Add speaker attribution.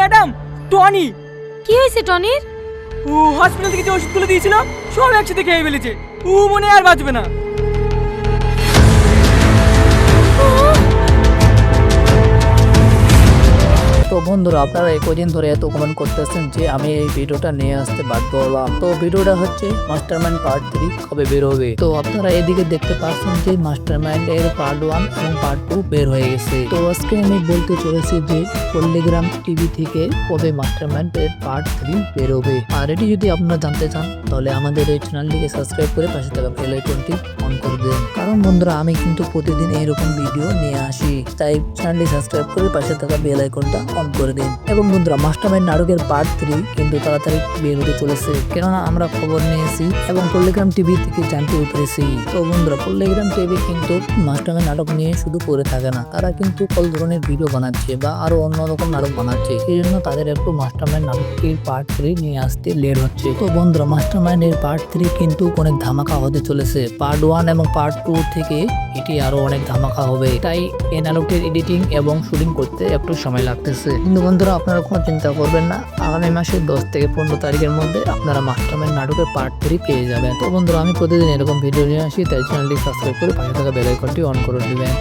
Speaker 1: Madam Tony.
Speaker 2: কি হয়েছে টনির?
Speaker 1: ও hospital থেকে যে ওষুধগুলো দিয়েছিল সব একসাথে খেয়ে ফেলেছে। ও মনে আর বাঁচবে না।
Speaker 3: বন্ধুরা, আপনারা এই কদিন ধরে এত কমেন্ট করতেছেন যে আমি এই ভিডিওটা নিয়ে আসতে বাধ্য হলাম। তো ভিডিওটা হচ্ছে মাস্টারমাইন্ড পার্ট থ্রি কবে বের হবে? তো আপনারা এদিকে দেখতে পাচ্ছেন যে মাস্টারমাইন্ড এর পার্ট ওয়ান এবং পার্ট টু বের হয়ে গেছে। তো আজকে আমি বলতে চলেছি যে পল্লিগ্রাম টিভি থেকে কবে মাস্টারমাইন্ড এর পার্ট থ্রি বের হবে। আর এটি যদি আপনারা জানতে চান, তাহলে আমাদের এই চ্যানেলটিকে সাবস্ক্রাইব করে পাশে থাকা বেল আইকনটি অন করে দেন। কারণ বন্ধুরা, আমি কিন্তু প্রতিদিন এইরকম ভিডিও নিয়ে আসি। তাই চ্যানেলটি সাবস্ক্রাইব করে পাশে থাকা বেল আইকনটা অন করে দিন। এবং বন্ধুরা, মাস্টারমাইন্ড নাটকের পার্ট থ্রি কিন্তু তাড়াতাড়ি বের হতে চলেছে। কেননা আমরা খবর নিয়েছি এবং পল্লিগ্রাম টিভি থেকে জানতে পেরেছি। তো বন্ধুরা পল্লিগ্রাম টিভি কিন্তু মাস্টারমাইন্ড নাটক নিয়ে শুধু পড়ে থাকে না। তারা কিন্তু কল ধরনের ভিডিও বানাচ্ছে বা আরও অন্য রকম নাটক বানাচ্ছে। সেই জন্য তাদের একটু মাস্টারমাইন্ড নাটকের পার্ট থ্রি নিয়ে আসতে লেট হচ্ছে। তো বন্ধুরা মাস্টারমাইন্ড এর পার্ট থ্রি কিন্তু অনেক ধামাকা হতে চলেছে। পার্ট ওয়ান এবং পার্ট টু থেকে এটি আরও অনেক ধামাকা হবে। তাই এই নাটকের এডিটিং এবং শুটিং করতে একটু সময় লাগতেছে। কিন্তু বন্ধুরা, আপনারা কোনো চিন্তা করবেন না। আগামী মাসের দশ থেকে পনেরো তারিখের মধ্যে আপনারা মাস্টারমাইন্ড নাটকের পার্ট থ্রি পেয়ে যাবেন। তো বন্ধুরা, আমি প্রতিদিন এরকম ভিডিও নিয়ে আসি, তাই চ্যানেলটি সাবস্ক্রাইব করে পাশে থাকা বেলাইকনটি অন করে দিবেন।